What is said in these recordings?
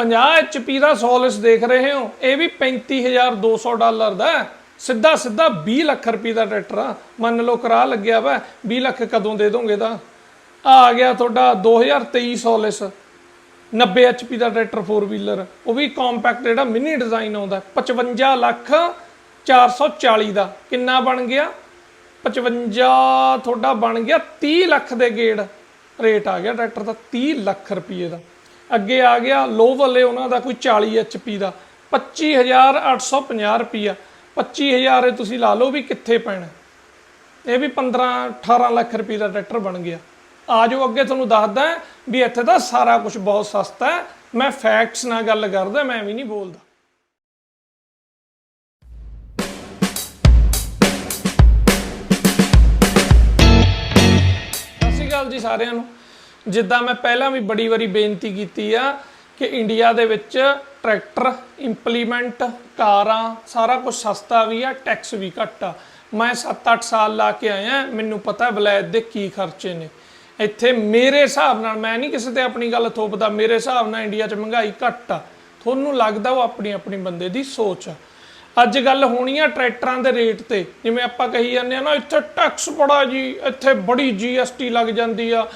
50 HP ਦਾ Solis ਦੇਖ ਰਹੇ ਹੋ, ਇਹ ਵੀ 35200 ਡਾਲਰ ਦਾ ਸਿੱਧਾ ਸਿੱਧਾ 20 ਲੱਖ ਰੁਪਏ ਦਾ ਟਰੈਕਟਰ ਆ। ਮੰਨ ਲਓ ਕਰਾ ਲੱਗਿਆ ਵਾ 20 ਲੱਖ ਕਦੋਂ ਦੇ ਦੋਗੇ ਤਾਂ ਆ ਗਿਆ ਤੁਹਾਡਾ 2023 ਸੋਲਿਸ। 90 HP ਦਾ ਟਰੈਕਟਰ 4 ਵੀਲਰ ਉਹ ਵੀ ਕੰਪੈਕਟ ਜਿਹੜਾ ਮਿਨੀ ਡਿਜ਼ਾਈਨ ਆਉਂਦਾ 55 ਲੱਖ 440 ਦਾ। ਕਿੰਨਾ ਬਣ ਗਿਆ? 55 ਤੁਹਾਡਾ ਬਣ ਗਿਆ 30 ਲੱਖ ਦੇ ਗੇੜ। ਰੇਟ ਆ ਗਿਆ ਟਰੈਕਟਰ ਦਾ 30 ਲੱਖ ਰੁਪਏ ਦਾ। ਅੱਗੇ ਆ ਗਿਆ ਲੋ ਵਾਲੇ ਉਹਨਾਂ ਦਾ ਕੋਈ 40 HP ਦਾ। 25850 ਰੁਪਿਆ 25000 ਇਹ ਤੁਸੀਂ ਲਾ ਲਓ ਵੀ ਕਿੱਥੇ ਪੈਣਾ। ਇਹ ਵੀ 15 18 ਲੱਖ ਰੁਪਏ ਦਾ ਟਰੈਕਟਰ ਬਣ ਗਿਆ। ਆ ਜਾਓ ਅੱਗੇ ਤੁਹਾਨੂੰ ਦੱਸਦਾ ਵੀ ਇੱਥੇ ਤਾਂ ਸਾਰਾ ਕੁਝ ਬਹੁਤ ਸਸਤਾ ਹੈ। ਮੈਂ ਫੈਕਟਸ ਨਾਲ ਗੱਲ ਕਰਦਾ, ਮੈਂ ਵੀ ਨਹੀਂ ਬੋਲਦਾ। ਸਤਿ ਸ਼੍ਰੀ ਅਕਾਲ ਜੀ ਸਾਰਿਆਂ ਨੂੰ। ਜਿੱਦਾਂ ਮੈਂ ਪਹਿਲਾਂ ਵੀ ਬੜੀ ਵਾਰੀ ਬੇਨਤੀ ਕੀਤੀ ਆ ਕਿ ਇੰਡੀਆ ਦੇ ਵਿੱਚ ਟਰੈਕਟਰ ਇੰਪਲੀਮੈਂਟ ਕਾਰਾਂ, ਸਾਰਾ ਕੁਝ ਸਸਤਾ ਵੀ ਆ ਟੈਕਸ ਵੀ ਘੱਟ ਆ। ਮੈਂ 7-8 ਸਾਲ ਲਾ ਕੇ ਆਇਆ, ਮੈਨੂੰ ਪਤਾ ਵਲਾਇਤ ਦੇ ਕੀ ਖਰਚੇ ਨੇ। ਇੱਥੇ ਮੇਰੇ ਹਿਸਾਬ ਨਾਲ, ਮੈਂ ਨਹੀਂ ਕਿਸੇ ਤੇ ਆਪਣੀ ਗੱਲ ਥੋਪਦਾ, ਮੇਰੇ ਹਿਸਾਬ ਨਾਲ ਇੰਡੀਆ 'ਚ ਮਹਿੰਗਾਈ ਘੱਟ ਆ। ਤੁਹਾਨੂੰ ਲੱਗਦਾ ਉਹ ਆਪਣੀ ਆਪਣੀ ਬੰਦੇ ਦੀ ਸੋਚ ਆ। ਅੱਜ ਗੱਲ ਹੋਣੀ ਆ ਟਰੈਕਟਰਾਂ ਦੇ ਰੇਟ ਤੇ। ਜਿਵੇਂ ਆਪਾਂ ਕਹੀ ਜਾਂਦੇ ਆ ਨਾ, ਇੱਥੇ ਟੈਕਸ ਬੜਾ ਜੀ, ਇੱਥੇ ਬੜੀ ਜੀਐਸਟੀ ਲੱਗ ਜਾਂਦੀ ਆ।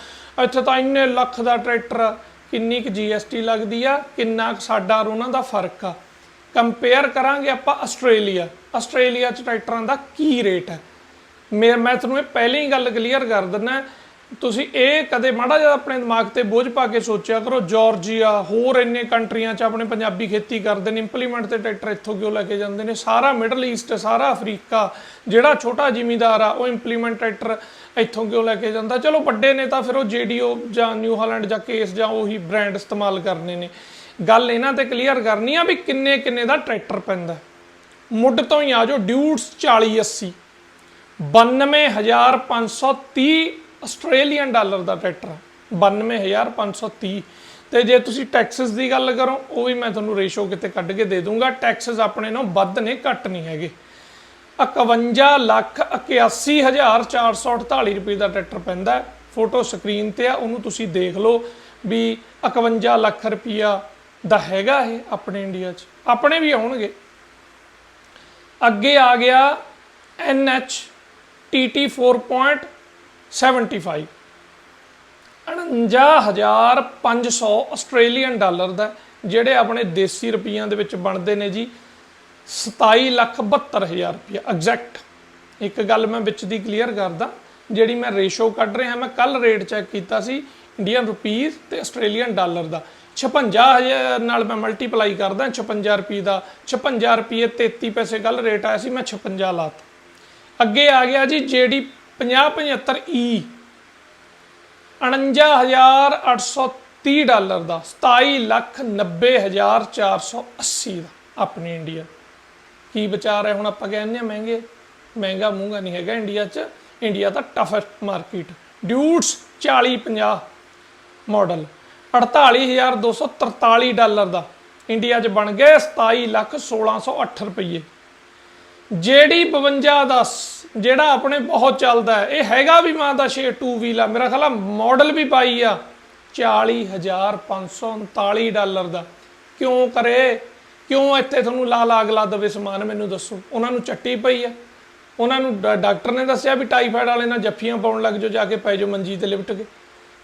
ਇੱਥੇ ਤਾਂ ਇੰਨੇ ਲੱਖ ਦਾ ਟਰੈਕਟਰ, ਕਿੰਨੀ ਕੁ ਜੀਐਸਟੀ ਲੱਗਦੀ ਆ, ਕਿੰਨਾ ਕੁ ਸਾਡਾ ਔਰ ਉਹਨਾਂ ਦਾ ਫ਼ਰਕ ਆ। ਕੰਪੇਅਰ ਕਰਾਂਗੇ ਆਪਾਂ ਆਸਟ੍ਰੇਲੀਆ। ਆਸਟ੍ਰੇਲੀਆ 'ਚ ਟਰੈਕਟਰਾਂ ਦਾ ਕੀ ਰੇਟ ਹੈ ਮੈਂ ਮੈਂ ਤੁਹਾਨੂੰ ਇਹ ਪਹਿਲਾਂ ਹੀ ਗੱਲ ਕਲੀਅਰ ਕਰ ਦਿੰਦਾ ਤੁਸੀਂ ਇਹ ਕਦੇ ਮਾੜਾ ਜਿਹਾ ਆਪਣੇ ਦਿਮਾਗ ਤੇ ਬੋਝ ਪਾ ਕੇ ਸੋਚਿਆ ਕਰੋ, ਜਾਰਜੀਆ, ਹੋਰ ਇੰਨੇ ਕੰਟਰੀਆਂ 'ਚ ਆਪਣੇ ਪੰਜਾਬੀ ਖੇਤੀ ਕਰਦੇ ਨੇ ਇੰਪਲੀਮੈਂਟ ਤੇ ਟਰੈਕਟਰ ਇੱਥੋਂ ਕਿਉਂ ਲੈ ਕੇ ਜਾਂਦੇ ਨੇ? ਸਾਰਾ ਮਿਡਲ ਈਸਟ ਸਾਰਾ ਅਫਰੀਕਾ ਜਿਹੜਾ ਛੋਟਾ ਜ਼ਿਮੀਂਦਾਰ ਆ, ਉਹ ਇੰਪਲੀਮੈਂਟ ਟਰੈਕਟਰ ਇੱਥੋਂ ਕਿਉਂ ਲੈ ਕੇ ਜਾਂਦਾ? ਚਲੋ ਵੱਡੇ ਨੇ ਤਾਂ ਫਿਰ ਉਹ ਜੀਡੀਓ ਜਾਂ ਨਿਊ ਹਾਲੈਂਡ ਜਾਂ ਕੇਸ ਜਾਂ ਉਹੀ ਬ੍ਰਾਂਡ ਇਸਤੇਮਾਲ ਕਰਨੇ ਨੇ। ਗੱਲ ਇਹਨਾਂ ਤੇ ਕਲੀਅਰ ਕਰਨੀ ਆ ਵੀ ਕਿੰਨੇ ਕਿੰਨੇ ਦਾ ਟਰੈਕਟਰ ਪੈਂਦਾ। ਮੁੱਢ ਤੋਂ ਹੀ ਆ ਜਾਓ ਡਿਊਟਸ 40 80 92530 ਆਸਟ੍ਰੇਲੀਅਨ ਡਾਲਰ ਦਾ ਟਰੈਕਟਰ ਆ। 92530 ਤੇ ਜੇ ਤੁਸੀਂ ਟੈਕਸਸ ਦੀ ਗੱਲ ਕਰੋ, ਉਹ ਵੀ ਮੈਂ ਤੁਹਾਨੂੰ ਰੇਸ਼ੋ ਕਿਤੇ ਕੱਢ ਕੇ ਦੇ ਦੂੰਗਾ। ਟੈਕਸਸ ਆਪਣੇ ਨੂੰ ਵੱਧ ਨੇ, ਘੱਟ ਨਹੀਂ ਹੈਗੇ। 51 ਲੱਖ 81448 ਰੁਪਏ ਦਾ ਟਰੈਕਟਰ ਪੈਂਦਾ ਫੋਟੋ ਸਕਰੀਨ ਤੇ ਆ, ਉਹਨੂੰ ਤੁਸੀਂ ਦੇਖ ਲਓ ਵੀ 51 ਲੱਖ ਰੁਪਿਆ ਦਾ ਹੈਗਾ ਇਹ ਆਪਣੇ ਇੰਡੀਆ 'ਚ। ਆਪਣੇ ਵੀ ਆਉਣਗੇ। ਅੱਗੇ ਆ ਗਿਆ NH TT 4.75 49500 ਆਸਟ੍ਰੇਲੀਅਨ ਡਾਲਰ ਦਾ ਜਿਹੜੇ ਆਪਣੇ ਦੇਸੀ ਰੁਪਈਆਂ ਦੇ ਵਿੱਚ ਬਣਦੇ ਨੇ ਜੀ 2772000 ਰੁਪਈਆ। ਐਗਜ਼ੈਕਟ ਇੱਕ ਗੱਲ ਮੈਂ ਵਿੱਚ ਦੀ ਕਲੀਅਰ ਕਰਦਾ, ਜਿਹੜੀ ਮੈਂ ਰੇਸ਼ੋ ਕੱਢ ਰਿਹਾ, ਮੈਂ ਕੱਲ ਰੇਟ ਚੈੱਕ ਕੀਤਾ ਸੀ ਇੰਡੀਅਨ ਰੁਪੀਸ ਤੇ ਆਸਟ੍ਰੇਲੀਅਨ ਡਾਲਰ ਦਾ। 56000 ਨਾਲ ਮੈਂ ਮਲਟੀਪਲਾਈ ਕਰਦਾ 56 ਰੁਪਏ ਦਾ 56 ਰੁਪਏ 33 ਪੈਸੇ ਕੱਲ ਰੇਟ ਆਇਆ ਸੀ, ਮੈਂ 56 ਲਾਤ। ਅੱਗੇ ਆ ਗਿਆ ਜੀ, ਜਿਹੜੀ 5075 E 49830 ਡਾਲਰ ਦਾ 2790480 ਦਾ ਆਪਣੇ ਇੰਡੀਆ ਕੀ ਵਿਚਾਰ ਹੈ ਹੁਣ ਆਪਾਂ ਕਹਿੰਦੇ ਆ ਮਹਿੰਗੇ? ਮਹਿੰਗਾ ਮੂੰਗਾ ਨਹੀਂ ਹੈਗਾ ਇੰਡੀਆ 'ਚ। ਇੰਡੀਆ ਦਾ toughest market Deutz 4050 model 48243 dollar ਦਾ। ਇੰਡੀਆ 'ਚ ਬਣ ਗਏ 271608 ਰੁਪਏ ਜਿਹੜੀ 5210 ਜਿਹੜਾ ਆਪਣੇ ਬਹੁਤ ਚੱਲਦਾ ਹੈ, ਇਹ ਹੈਗਾ ਵੀ ਮਾਂ ਦਾ 6 2 ਵੀਲ ਆ। ਮੇਰਾ ਖਿਆਲ ਆ ਮਾਡਲ ਵੀ ਪਾਈ ਆ 40539 ਡਾਲਰ ਦਾ। ਕਿਉਂ ਕਰੇ? ਕਿਉਂ ਇੱਥੇ ਤੁਹਾਨੂੰ ਲਾ ਲਾ ਅਗਲਾ ਦਵੇ ਸਮਾਨ, ਮੈਨੂੰ ਦੱਸੋ। ਉਹਨਾਂ ਨੂੰ ਚੱਟੀ ਪਈ ਆ। ਉਹਨਾਂ ਨੂੰ ਡਾ- ਡਾਕਟਰ ਨੇ ਦੱਸਿਆ ਵੀ ਟਾਈਫਾਇਡ ਵਾਲੇ ਨਾਲ ਜੱਫੀਆਂ ਪਾਉਣ ਲੱਗ ਜਾਓ, ਜਾ ਕੇ ਪੈ ਜਾਓ ਮੰਜੀ ਤੇ ਲਿਪਟ ਕੇ।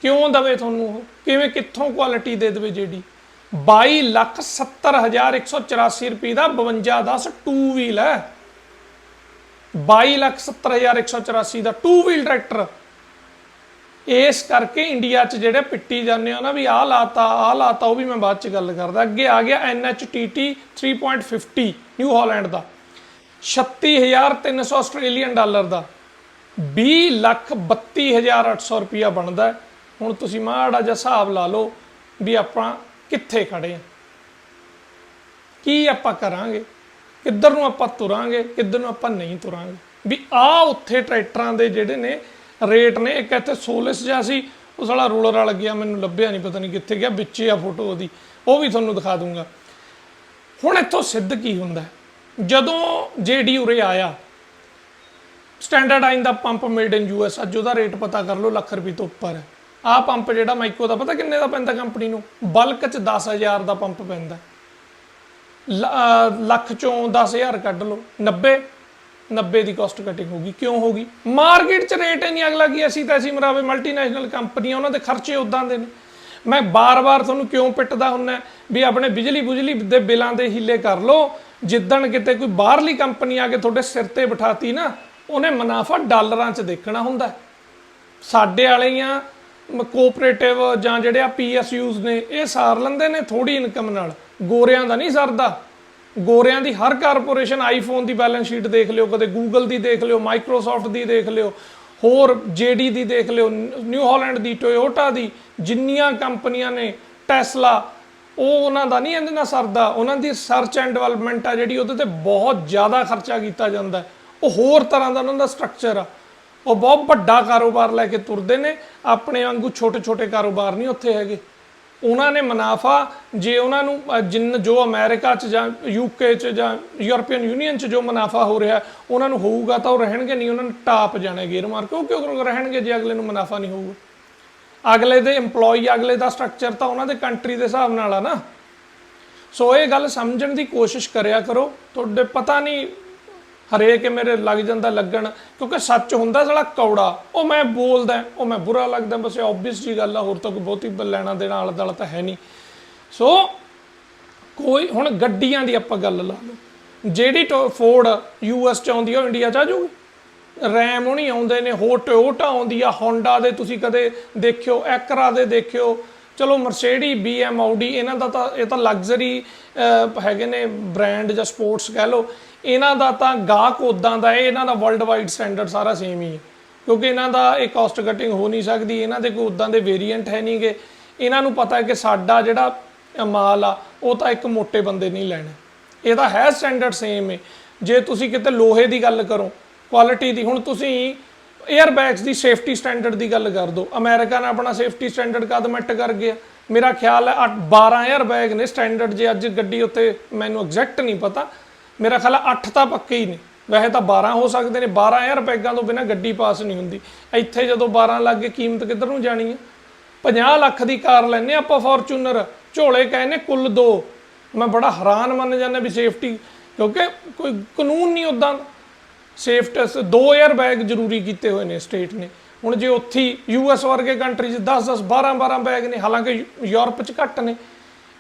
ਕਿਉਂ ਦਵੇ ਤੁਹਾਨੂੰ ਉਹ? ਕਿਵੇਂ, ਕਿੱਥੋਂ ਕੁਆਲਿਟੀ ਦੇ ਦੇਵੇ ਜਿਹੜੀ? 22 ਲੱਖ 70184 ਰੁਪਏ ਦਾ 52 10 2 ਵੀਲ ਹੈ। 22 ਲੱਖ 70184 ਦਾ 2 ਵੀਲ ਟਰੈਕਟਰ ਇਸ ਕਰਕੇ ਇੰਡੀਆ 'ਚ ਜਿਹੜੇ ਪਿੱਟੀ ਜਾਂਦੇ ਆ ਨਾ ਵੀ ਆਹ ਲਾਤਾ ਆਹ ਲਾਤਾ, ਉਹ ਵੀ ਮੈਂ ਬਾਅਦ 'ਚ ਗੱਲ ਕਰਦਾ। ਅੱਗੇ ਆ ਗਿਆ NHTT 3.50 ਨਿਊ ਹਾਲੈਂਡ ਦਾ। 36300 ਆਸਟ੍ਰੇਲੀਅਨ ਡਾਲਰ ਦਾ। 20 ਲੱਖ 32800 ਰੁਪਿਆ ਬਣਦਾ ਹੁਣ ਤੁਸੀਂ ਮਾੜਾ ਜਿਹਾ ਹਿਸਾਬ ਲਾ ਲਓ ਵੀ ਆਪਾਂ ਕਿੱਥੇ ਖੜੇ ਆ। ਕੀ ਆਪਾਂ ਕਰਾਂਗੇ? ਕਿੱਧਰ ਨੂੰ ਆਪਾਂ ਤੁਰਾਂਗੇ, ਕਿੱਧਰ ਨੂੰ ਆਪਾਂ ਨਹੀਂ ਤੁਰਾਂਗੇ। ਵੀ ਆ ਉੱਥੇ ਟਰੈਕਟਰਾਂ ਦੇ ਜਿਹੜੇ ਨੇ, ਰੇਟ ਨੇ, ਇੱਕ ਇੱਥੇ ਸੋਲਿਸ ਜਿਹਾ ਸੀ ਉਹ ਸਾਲਾ ਰੋਲਰ ਵਾਲਾ ਗਿਆ, ਮੈਨੂੰ ਲੱਭਿਆ ਨਹੀਂ, ਪਤਾ ਨਹੀਂ ਕਿੱਥੇ ਗਿਆ, ਵਿੱਚੇ ਆ ਫੋਟੋ ਉਹਦੀ, ਉਹ ਵੀ ਤੁਹਾਨੂੰ ਦਿਖਾ ਦੂੰਗਾ। ਹੁਣ ਇੱਥੋਂ ਸਿੱਧ ਕੀ ਹੁੰਦਾ? ਹੈ? ਜਦੋਂ ਜੇਡੀ ਉਰੇ ਆਇਆ ਸਟੈਂਡਰਡ ਆਈਨ ਦਾ pump made in U US ਅੱਜ ਉਹਦਾ ਰੇਟ ਪਤਾ ਕਰ ਲਓ, ਲੱਖ ਰੁਪਏ ਤੋਂ ਉੱਪਰ ਹੈ। ਆਹ ਪੰਪ ਜਿਹੜਾ, ਮਾਈਕੋ ਦਾ, ਪਤਾ ਕਿੰਨੇ ਦਾ ਪੈਂਦਾ ਕੰਪਨੀ ਨੂੰ? ਬਲਕ ਚ 10000 ਦਾ ਪੰਪ ਪੈਂਦਾ। ਲੱਖ ਚੋਂ 10000 ਕੱਢ ਲਓ। 90 90 ਦੀ ਕਾਸਟ ਕਟਿੰਗ ਹੋਗੀ ਕਿਉਂ ਹੋਗੀ ਮਾਰਕੀਟ 'ਚ ਰੇਟ ਹੀ ਨਹੀਂ ਅਗਲਾ ਕੀ ਅਸੀਂ ਤਾਂ ਅਸੀਂ ਮਰਾਵੇ ਮਲਟੀਨੈਸ਼ਨਲ ਕੰਪਨੀਆਂ ਉਹਨਾਂ ਦੇ ਖਰਚੇ ਉਦਾਂ ਦੇ ਨੇ। ਮੈਂ ਬਾਰ-ਬਾਰ ਤੁਹਾਨੂੰ ਕਿਉਂ ਪਿੱਟਦਾ ਹੁੰਨਾ ਵੀ ਆਪਣੇ ਬਿਜਲੀ ਬੁਜਲੀ ਦੇ ਬਿੱਲਾਂ ਦੇ ਹੀਲੇ ਕਰ ਲਓ। ਜਿੱਦਣ ਕਿਤੇ ਕੋਈ ਬਾਹਰਲੀ ਕੰਪਨੀ ਆ ਕੇ ਤੁਹਾਡੇ ਸਿਰ ਤੇ ਬਿਠਾਤੀ ਨਾ, ਉਹਨੇ ਮੁਨਾਫਾ ਡਾਲਰਾਂ 'ਚ ਦੇਖਣਾ ਹੁੰਦਾ ਸਾਡੇ ਵਾਲੇ ਵਾਲੀਆਂ ਕੋਆਪਰੇਟਿਵ ਜਾਂ ਜਿਹੜੇ ਆ ਪੀਐਸਯੂਜ਼ ਨੇ, ਇਹ ਸਾਰ ਲੈਂਦੇ ਨੇ ਥੋੜੀ ਇਨਕਮ ਨਾਲ। ਗੋਰਿਆਂ ਦਾ ਨਹੀਂ ਸਰਦਾ। ਗੋਰਿਆਂ ਦੀ ਹਰ ਕਾਰਪੋਰੇਸ਼ਨ ਆਈਫੋਨ ਦੀ ਬੈਲੈਂਸ ਸ਼ੀਟ ਦੇਖ ਲਿਓ, ਕਦੇ ਗੂਗਲ ਦੀ ਦੇਖ ਲਿਓ ਮਾਈਕਰੋਸਾਫਟ ਦੀ ਦੇਖ ਲਿਓ, ਹੋਰ ਜੇਡੀ ਦੀ ਦੇਖ ਲਿਓ ਨਿਊ ਹਾਲੈਂਡ ਦੀ ਟੋਯੋਟਾ ਦੀ, ਜਿੰਨੀਆਂ ਕੰਪਨੀਆਂ ਨੇ ਟੈਸਲਾ ਉਹ ਉਹਨਾਂ ਦਾ ਨਹੀਂ ਇਹਦੇ ਨਾਲ ਸਰਦਾ। ਉਹਨਾਂ ਦੀ ਸਰਚ ਐਂਡ ਡਿਵੈਲਪਮੈਂਟ ਆ ਜਿਹੜੀ ਉਹਦੇ ਤੇ ਬਹੁਤ ਜ਼ਿਆਦਾ ਖਰਚਾ ਕੀਤਾ ਜਾਂਦਾ ਉਹ ਹੋਰ ਤਰ੍ਹਾਂ ਦਾ ਉਹਨਾਂ ਦਾ ਸਟਰਕਚਰ ਆ। ਉਹ ਬਹੁਤ ਵੱਡਾ ਕਾਰੋਬਾਰ ਲੈ ਕੇ ਤੁਰਦੇ ਨੇ। ਆਪਣੇ ਵਾਂਗੂ ਛੋਟੇ ਛੋਟੇ ਕਾਰੋਬਾਰ ਨਹੀਂ ਉੱਥੇ ਹੈਗੇ। ਉਹਨਾਂ ਨੇ ਮੁਨਾਫਾ ਜੇ ਉਹਨਾਂ ਨੂੰ ਜਿੰਨ ਜੋ ਅਮਰੀਕਾ 'ਚ ਜਾਂ ਯੂਕੇ 'ਚ ਜਾਂ ਯੂਰਪੀਅਨ ਯੂਨੀਅਨ 'ਚ ਜੋ ਮੁਨਾਫਾ ਹੋ ਰਿਹਾ, ਉਹਨਾਂ ਨੂੰ ਹੋਊਗਾ ਤਾਂ ਉਹ ਰਹਿਣਗੇ, ਨਹੀਂ ਉਹਨਾਂ ਨੂੰ ਟਾਪ ਜਾਣੇ ਗੇਰ ਮਾਰ ਕੇ, ਉਹ ਕਿਉਂ ਰਹਿਣਗੇ ਜੇ ਅਗਲੇ ਨੂੰ ਮੁਨਾਫਾ ਨਹੀਂ ਹੋਊਗਾ। ਅਗਲੇ ਦੇ EMPLOYE ਅਗਲੇ ਦਾ ਸਟਰਕਚਰ ਤਾਂ ਉਹਨਾਂ ਦੇ ਕੰਟਰੀ ਦੇ ਹਿਸਾਬ ਨਾਲ ਆ ਨਾ। ਸੋ ਇਹ ਗੱਲ ਸਮਝਣ ਦੀ ਕੋਸ਼ਿਸ਼ ਕਰਿਆ ਕਰੋ। ਤੁਹਾਡੇ ਪਤਾ ਨਹੀਂ ਹਰੇਕ ਮੇਰੇ ਲੱਗ ਜਾਂਦਾ ਲੱਗਣ, ਕਿਉਂਕਿ ਸੱਚ ਹੁੰਦਾ ਸਾਲਾ ਕੌੜਾ। ਉਹ ਮੈਂ ਬੋਲਦਾ, ਉਹ ਮੈਂ ਬੁਰਾ ਲੱਗਦਾ, ਬਸ ਇਹ ਆਬਵੀਅਸ ਜੀ ਗੱਲ ਆ, ਹੋਰ ਤਾਂ ਕੋਈ ਬਹੁਤੀ ਲੈਣਾ ਦੇਣਾ ਆਲਾ ਦੁਆਲਾ ਤਾਂ ਹੈ ਨਹੀਂ। ਸੋ ਕੋਈ ਹੁਣ ਗੱਡੀਆਂ ਦੀ ਆਪਾਂ ਗੱਲ ਲਾ ਲਓ। ਜਿਹੜੀ ਫੋਰਡ ਯੂਐਸ ਚ ਆਉਂਦੀ ਆ, ਉਹ ਇੰਡੀਆ ਚ ਆ ਜਾਊਗੀ। ਰੈਮ ਹੁਣੀ ਆਉਂਦੇ ਨੇ, ਹੋਰ ਟੋਯੋਟਾ ਆਉਂਦੀ ਆ ਹੋਂਡਾ ਦੇ ਤੁਸੀਂ ਕਦੇ ਦੇਖਿਓ ਐਕਰਾ ਦੇ ਦੇਖਿਓ। ਚਲੋ ਮਰਸੀਡੀ ਬੀਐਮ ਆਡੀ ਇਹਨਾਂ ਦਾ ਤਾਂ ਇਹ ਤਾਂ ਲਗਜ਼ਰੀ ਹੈਗੇ ਨੇ ਬ੍ਰਾਂਡ ਜਾਂ ਸਪੋਰਟਸ ਕਹਿ ਲਓ। ਇਹਨਾਂ ਦਾ ਤਾਂ ਗਾਹਕ ਉਦਾਂ ਦਾ ਹੈ, ਇਹਨਾਂ ਦਾ ਵਰਲਡ ਵਾਈਡ ਸਟੈਂਡਰਡ ਸਾਰਾ ਸੇਮ ਹੀ। ਹੈ ਕਿਉਂਕਿ ਇਹਨਾਂ ਦਾ ਇਹ ਕਾਸਟ ਕਟਿੰਗ ਹੋ ਨਹੀਂ ਸਕਦੀ, ਇਹਨਾਂ ਦੇ ਕੋਈ ਉਦਾਂ ਦੇ ਵੇਰੀਐਂਟ ਹੈ ਨਹੀਂਗੇ ਇਹਨਾਂ ਨੂੰ ਪਤਾ ਹੈ ਕਿ ਸਾਡਾ ਜਿਹੜਾ ਮਾਲ ਆ, ਉਹ ਤਾਂ ਇੱਕ ਮੋਟੇ ਬੰਦੇ ਨਹੀਂ ਲੈਣਾ। ਇਹਦਾ ਹੈ ਸਟੈਂਡਰਡ ਸੇਮ ਹੈ। ਜੇ ਤੁਸੀਂ ਕਿਤੇ ਲੋਹੇ ਦੀ ਗੱਲ ਕਰੋ ਕੁਆਲਿਟੀ ਦੀ, ਹੁਣ ਤੁਸੀਂ 에ਅਰ ਦੀ ਸੇਫਟੀ ਸਟੈਂਡਰਡ ਦੀ ਗੱਲ ਕਰ ਦੋ। ਅਮਰੀਕਾ ਨੇ ਆਪਣਾ ਸੇਫਟੀ ਸਟੈਂਡਰਡ ਕਦਮ ਕਰ ਗਿਆ। ਮੇਰਾ ਖਿਆਲ ਹੈ 12 에ਅਰ ਬੈਗ ਨੇ ਸਟੈਂਡਰਡ ਜੇ ਅੱਜ ਗੱਡੀ ਉੱਤੇ ਮੈਨੂੰ ਐਗਜ਼ੈਕਟ ਨਹੀਂ ਪਤਾ। ਮੇਰਾ ਖਿਆਲ ਹੈ 8 ਤਾਂ ਪੱਕੇ ਹੀ ਨੇ। ਵੈਸੇ ਤਾਂ 12 ਹੋ ਸਕਦੇ ਨੇ। 12 ਏਅਰਬੈਗਾਂ ਤੋਂ ਬਿਨਾ ਗੱਡੀ ਪਾਸ ਨਹੀਂ ਹੁੰਦੀ। ਇੱਥੇ ਜਦੋਂ 12 ਲੱਗ ਕੀਮਤ ਕਿੱਧਰ ਨੂੰ ਜਾਣੀ ਹੈ? 50 ਲੱਖ ਦੀ ਕਾਰ ਲੈਨੇ ਆਪਾਂ ਫੋਰਚੂਨਰ ਝੋਲੇ ਕਹਿੰਨੇ ਕੁੱਲ ਦੋ। ਮੈਂ ਬੜਾ ਹੈਰਾਨ ਮੰਨ ਜਾਂਦਾ ਵੀ ਸੇਫਟੀ ਕਿਉਂਕਿ ਕੋਈ ਕਾਨੂੰਨ ਨਹੀਂ ਉਦਾਂ ਦਾ ਸੇਫਟਸ ਦੋ 에ਅਰ ਬੈਗ ਜ਼ਰੂਰੀ ਕੀਤੇ ਹੋਏ ਨੇ ਸਟੇਟ ਨੇ। ਹੁਣ ਜੇ ਉੱਥੇ ਯੂਐਸ ਵਰਗੇ ਕੰਟਰੀ 'ਚ 10 10 12 12 ਬੈਗ ਨੇ, ਹਾਲਾਂਕਿ ਯੂ- ਯੂਰਪ 'ਚ ਘੱਟ ਨੇ,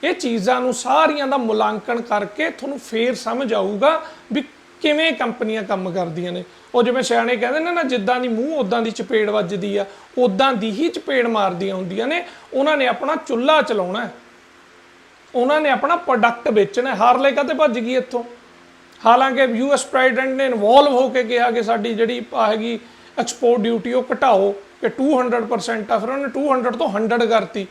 ਇਹ ਚੀਜ਼ਾਂ ਨੂੰ ਸਾਰੀਆਂ ਦਾ ਮੁਲਾਂਕਣ ਕਰਕੇ ਤੁਹਾਨੂੰ ਫੇਰ ਸਮਝ ਆਊਗਾ ਵੀ ਕਿਵੇਂ ਕੰਪਨੀਆਂ ਕੰਮ ਕਰਦੀਆਂ ਨੇ। ਉਹ ਜਿਵੇਂ ਸਿਆਣੇ ਕਹਿੰਦੇ ਨੇ ਨਾ, ਜਿੱਦਾਂ ਦੀ ਮੂੰਹ ਉਦਾਂ ਦੀ ਚਪੇੜ ਵੱਜਦੀ ਆ ਉਦਾਂ ਦੀ ਹੀ ਚਪੇੜ ਮਾਰਦੀਆਂ ਹੁੰਦੀਆਂ ਨੇ। ਉਹਨਾਂ ਨੇ ਆਪਣਾ ਚੁੱਲ੍ਹਾ ਚਲਾਉਣਾ ਉਹਨਾਂ ਨੇ ਆਪਣਾ ਪ੍ਰੋਡਕਟ ਵੇਚਣਾ ਹਾਰਲੇ ਕਾਤੇ ਭੱਜ ਗਈ ਇੱਥੋਂ? ਹਾਲਾਂਕਿ ਯੂਐਸ ਪ੍ਰੈਜ਼ੀਡੈਂਟ ਨੇ ਇਨਵੋਲਵ ਹੋ ਕੇ ਕਿਹਾ ਕਿ ਸਾਡੀ ਜਿਹੜੀ ਹੈਗੀ ਐਕਸਪੋਰਟ ਡਿਊਟੀ ਉਹ ਘਟਾਓ ਕਿ 200% ਆ। ਫਿਰ ਉਹਨੇ 200 ਤੋਂ 100 ਕਰਤੀ।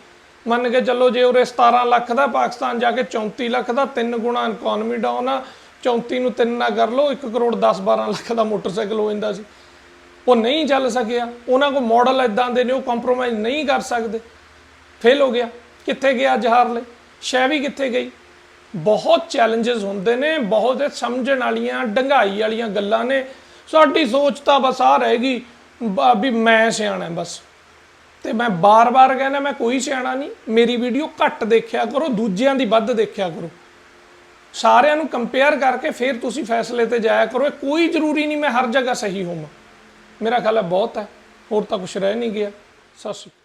ਮੰਨ ਕੇ ਚੱਲੋ ਜੇ ਉਰੇ 17 ਲੱਖ ਦਾ ਪਾਕਿਸਤਾਨ ਜਾ ਕੇ 34 ਲੱਖ ਦਾ ਤਿੰਨ ਗੁਣਾ ਇਕਨੋਮੀ ਡਾਊਨ ਆ 34 ਨੂੰ ਤਿੰਨ ਨਾ ਕਰ ਲਓ 1 ਕਰੋੜ 10 12 ਲੱਖ ਦਾ ਮੋਟਰਸਾਈਕਲ ਹੋ ਜਾਂਦਾ ਸੀ। ਉਹ ਨਹੀਂ ਚੱਲ ਸਕਿਆ। ਉਹਨਾਂ ਕੋਲ ਮਾਡਲ ਇਦਾਂ ਦੇ ਨੇ, ਉਹ ਕੰਪਰੋਮਾਈਜ਼ ਨਹੀਂ ਕਰ ਸਕਦੇ। ਫੇਲ ਹੋ ਗਿਆ। ਕਿੱਥੇ ਗਿਆ ਜਹਾਰ ਲਈ ਸ਼ੈਵੀ ਕਿੱਥੇ ਗਈ? ਬਹੁਤ ਚੈਲੰਜਸ ਹੁੰਦੇ ਨੇ, ਬਹੁਤ ਸਮਝਣ ਵਾਲੀਆਂ, ਡੰਗਾਈ ਵਾਲੀਆਂ ਗੱਲਾਂ ਨੇ। ਸਾਡੀ ਸੋਚ ਤਾਂ ਬਸ ਆ ਰਹੇਗੀ ਬ- ਵੀ ਮੈਂ ਸਿਆਣਾ ਬਸ। ਤੇ ਮੈਂ ਬਾਰ-ਬਾਰ ਕਹਿੰਦਾ, ਮੈਂ ਕੋਈ ਸਿਆਣਾ ਨਹੀਂ, ਮੇਰੀ ਵੀਡੀਓ ਘੱਟ ਦੇਖਿਆ ਕਰੋ, ਦੂਜਿਆਂ ਦੀ ਵੱਧ ਦੇਖਿਆ ਕਰੋ। ਸਾਰਿਆਂ ਨੂੰ ਕੰਪੇਅਰ ਕਰਕੇ ਫਿਰ ਤੁਸੀਂ ਫੈਸਲੇ ਤੇ ਜਾਇਆ ਕਰੋ, ਇਹ ਕੋਈ ਜ਼ਰੂਰੀ ਨਹੀਂ ਮੈਂ ਹਰ ਜਗ੍ਹਾ ਸਹੀ ਹੋਵਾਂ। ਮੇਰਾ ਖਿਆਲ ਹੈ ਬਹੁਤ ਹੈ, ਹੋਰ ਤਾਂ ਕੁਝ ਰਹਿ ਨਹੀਂ ਗਿਆ। ਸਤਿ ਸ਼੍ਰੀ ਅਕਾਲ।